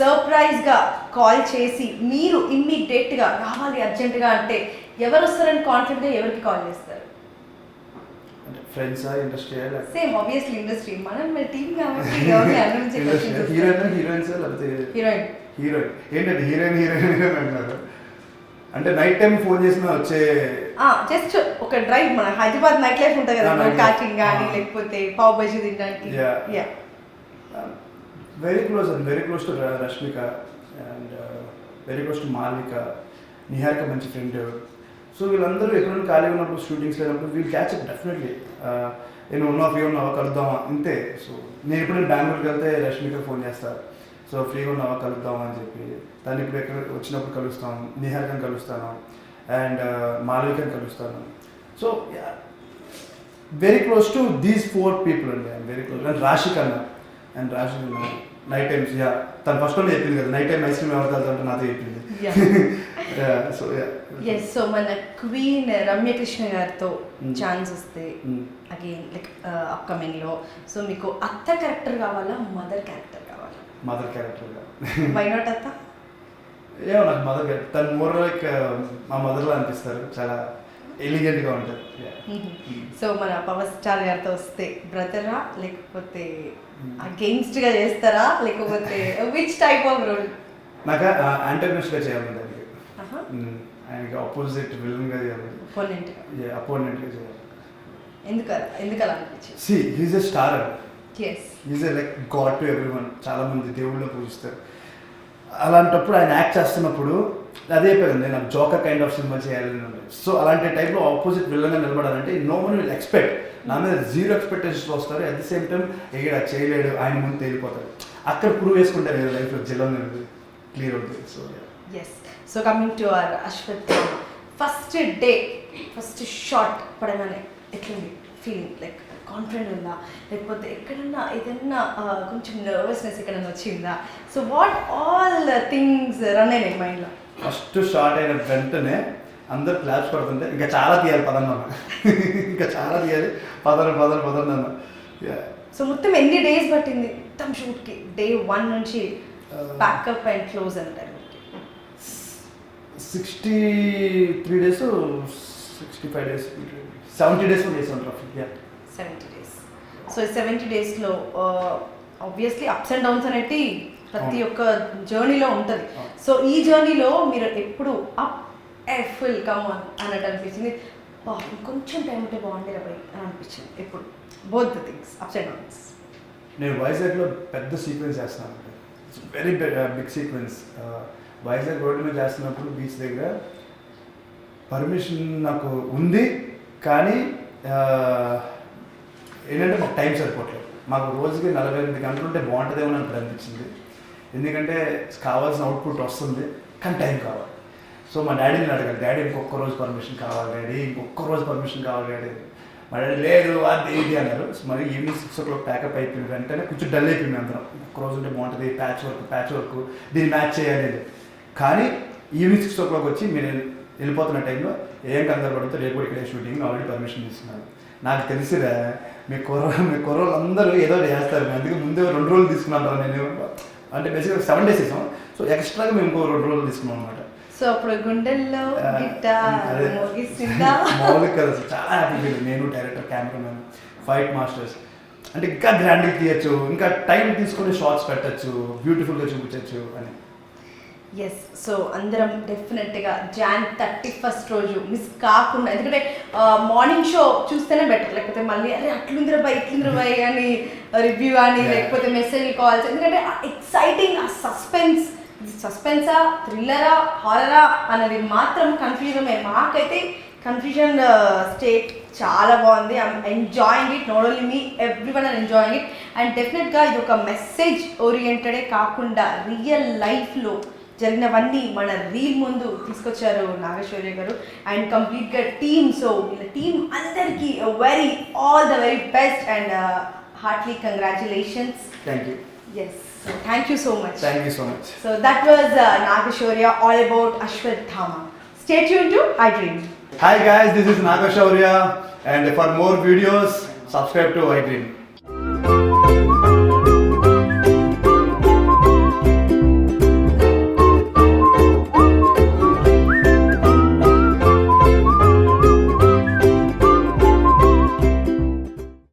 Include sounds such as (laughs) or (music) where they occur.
సర్ప్రైజ్గా call చేసి మీరు ఇమ్మీడియట్గా రావాలి అర్జెంటుగా అంటే ఎవరు వస్తారని కాన్ఫిడెంట్గా ఎవరికి కాల్ చేస్తారు? అంటే friends industry same obviously industry మనం టీమ్ కాబట్టి (laughs) హీరోయిన్ హీరోయిన్స్ లేకపోతే? హీరోయిన్ హీరోయిన్ ఏంటంటే హీరోయిన్ హీరోయిన్ హీరోయిన్ అంటున్నారు. అంటే నైట్ టైం ఫోన్ చేసినా వచ్చే జస్ట్ ఒక డ్రైవ్ మన హైదరాబాద్ నైట్ లైఫ్ ఉంటుంది కదా. కాకింగ్ కానీ. లేకపోతే పావ్ బజీ తినడానికి. Yeah very close and very close to Rashmika and very close to Malvika Niharika మంచి ఫ్రెండ్ సో వీళ్ళందరూ ఎక్కడైనా ఖాళీ ఉన్నప్పుడు షూటింగ్స్ లేనప్పుడు వీల్ క్యాచ్ అప్ డెఫినెట్లీ నేను ఉన్న ఫ్రీ ఉన్నావా కలుద్దామా? అంతే సో నేను ఎప్పుడైనా బెంగళూరుకి వెళ్తే రష్మిక ఫోన్ చేస్తాను సో ఫ్రీగా ఉన్నావా కలుద్దామా అని చెప్పి. తను ఇప్పుడు ఎక్కడ వచ్చినప్పుడు కలుస్తాం నిహారికని కలుస్తాను అండ్ మాల్వికని uh, కలుస్తాను. So very close to these four people అండి. Very close and Rashik Rashik అన్న నైట్ టైమ్స్ యా తను ఫస్ట్లో చెప్పింది కదా నైట్ టైం ఐస్ క్రీమ్ ఎవరు తాగుతుంటే నాతో చెప్పింది. సో ఎస్ సో మన క్వీన్ రమ్యకృష్ణ గారితో. ఛాన్స్ వస్తే Mm. అగైన్ లైక్ అప్కమింగ్లో సో మీకు అత్త క్యారెక్టర్ కావాలా మదర్ క్యారెక్టర్ కావాలా? మదర్ క్యారెక్టర్గా వై నాట్ అత్త? (laughs) ఏమో నాకు మదర్ క్యారెక్టర్ తను మోర్ లైక్ మా మదర్లో అనిపిస్తారు చాలా ఎలిగెంట్గా ఉంటుంది. సో మన పవర్ స్టార్ గారితో వస్తే బ్రదరా లేకపోతే Mm. అగెయిన్స్ట్గా చేస్తారా లేకపోతే విచ్ టైప్ ఆఫ్ రోల్ నాకు యాంటగనిస్ట్గా చేయాలి దానికి Mm. ఆయనకి ఆపోజిట్ విలన్గా చేయాలి. పొన్నెంట్ అపోనెంట్గా చేయాలి. ఎందుకు ఎందుకు అలా అనిపించింది? See he's a star is like god to everyone చాలా మంది దేవుళ్ళు పూజిస్తారు. అలాంటప్పుడు ఆయన యాక్ట్ చేస్తున్నప్పుడు అదే చెప్పాను నేను నాకు జోకర్ కైండ్ ఆఫ్ సినిమా చేయాలని సో అలాంటి టైప్లో ఆపోజిట్ విల్లన్గా నిలబడాలంటే నో వన్ విల్ ఎక్స్పెక్ట్ నా మీద జీరో ఎక్స్పెక్టేషన్స్ వస్తారు. అట్ ది సేమ్ టైం ఇక్కడ చేయలేడు. ఆయన ముందు తేలిపోతాడు. అక్కడ ప్రూవ్ చేసుకుంటారు నేను లైఫ్లో జిల్లం క్లియర్ అవుతుంది. So yes so coming to our Ashwath first day first shot పడగానే ఎట్లుంది ఫీలింగ్ లైక్ కాన్ఫిడెంట్ ఉందా? లేకపోతే ఎక్కడన్నా ఏదన్నా కొంచెం నర్వస్నెస్ ఎక్కడన్నా వచ్చిందా? So what all things run అయినాయి మైండ్లో ఫస్ట్ షార్ట్ అయిన వెంటనే అందరు క్లాప్స్ పడుతుంటే ఇంకా చాలా తీయాలి పదన్న ఇంకా చాలా తీయాలి పదన పదన పదన అన్న. సో మొత్తం ఎన్ని డేస్ పట్టింది? మొత్తం షూట్కి? డే వన్ నుంచి ప్యాకప్ అండ్ క్లోజ్ అంటారు sixty three days sixty five days seventy days చేసాం traffic seventy days so seventy డేస్లో ఆబ్వియస్లీ అప్స్ అండ్ డౌన్స్ అనేవి ప్రతి. ఒక్క జర్నీలో ఉంటుంది. సో ఈ జర్నీలో మీరు ఎప్పుడు up a full come on అన్నట్టు అనిపించింది? "బా, ఇంకొంచెం టైం ఉంటే బాగుండే పోయి అని అనిపించింది ఎప్పుడు. Both the things ups and downs నేను వైజాగ్లో పెద్ద సీక్వెన్స్ చేస్తున్నాను very big sequence Vizag road మీద చేస్తున్నప్పుడు బీచ్ దగ్గర పర్మిషన్ నాకు ఉంది కానీ uh, ఏంటంటే మాకు టైం సరిపోవట్లేదు. మాకు రోజుకి నలభై ఎనిమిది గంటలు ఉంటే బాగుంటుందేమో నాకు అనిపించింది. ఎందుకంటే కావాల్సిన అవుట్పుట్ వస్తుంది కానీ టైం కావాలి. సో మా డాడీని అడగాలి డాడీ ఇంకొక రోజు పర్మిషన్ కావాలి డాడీ ఇంకొక రోజు పర్మిషన్ కావాలి డాడీ మా డాడీ లేదు అది ఇది అన్నారు. మరి evening six o'clock pack up అయిపోయింది వెంటనే కొంచెం డల్ అయిపోయింది అందరం. ఒక్క రోజు ఉంటే బాగుంటుంది ప్యాచ్ వర్క్ ప్యాచ్ వర్క్ దీన్ని మ్యాచ్ చేయాలి కానీ ఈవినింగ్ సిక్స్ ఓ క్లాక్ వచ్చి మీరు వెళ్ళిపోతున్న టైంలో ఏం కంగారు పడితే రేపు కూడా ఇక్కడే షూటింగ్ ఆల్రెడీ పర్మిషన్ ఇస్తున్నారు నాకు తెలిసిరా మీ కుర్ర మీ కుర్రోళ్ళు అందరూ ఏదో చేస్తారు అందుకే ముందే రెండు రోజులు తీసుకున్నాను నేను. అంటే బేసిక్గా సెవెన్ డేస్ ఇస్తాం సో ఎక్స్ట్రాగా మేము ఇంకో రెండు రోజులు తీసుకున్నాం అనమాట సో అప్పుడు గుండెల్లో కదా (laughs) చాలా హ్యాపీ ఫీల్ నేను డైరెక్టర్ కెమెరామెన్ ఫైట్ మాస్టర్స్ అంటే ఇంకా గ్రాండ్గా తీయచ్చు ఇంకా టైం తీసుకొని షార్ట్స్ పెట్టచ్చు బ్యూటిఫుల్గా చూపించచ్చు అని. ఎస్ సో అందరం డెఫినెట్గా జాన్ థర్టీ ఫస్ట్ రోజు మిస్ కాకుండా ఎందుకంటే మార్నింగ్ షో చూస్తేనే బెటర్ లేకపోతే మళ్ళీ అరే అట్లుందిరా బై అని రివ్యూ కానీ. లేకపోతే మెసేజ్ కాల్స్ ఎందుకంటే ఎక్సైటింగ్ ఆ సస్పెన్స్ సస్పెన్సా థ్రిల్లరా హారరా అన్నది మాత్రం కన్ఫ్యూజన్ మాకైతే కన్ఫ్యూజన్ స్టేట్ చాలా బాగుంది. I'm enjoying it not only me everyone are enjoying it and డెఫినెట్గా ఇది ఒక మెసేజ్ ఓరియంటెడే కాకుండా రియల్ లైఫ్లో జరిగినవన్నీ మన రీల్ ముందు తీసుకొచ్చారు నాగేశ్వర్య గారు. అండ్ కంప్లీట్గా టీమ్ సో వీళ్ళ టీం అందరికీ very all the very best and heartly congratulations thank you yes thank you so much thank you so much so that was Nagashaurya all about Ashwathama stay tune to I dream hi guys this is Nagashaurya and for more videos subscribe to i dream.